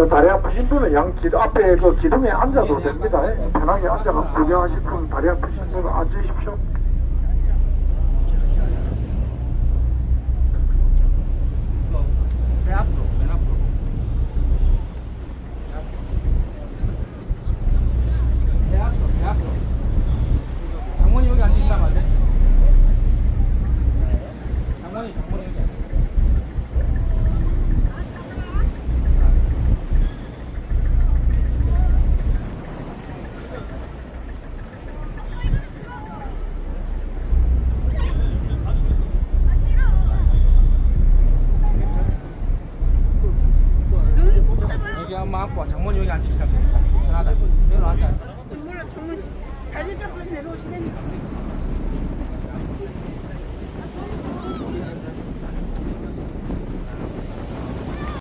또 다리 아프신 분은 양 기, 앞에 그 기둥에 앉아도 됩니다. 예. 편하게 앉아가 구경하실 분 다리 아프신 분은 앉으십시오. 엄마 안고 와. 장모님 여기 앉으시라고. 전화다. 내려앉아. 정말 달리다 벌써 내려오시겠네.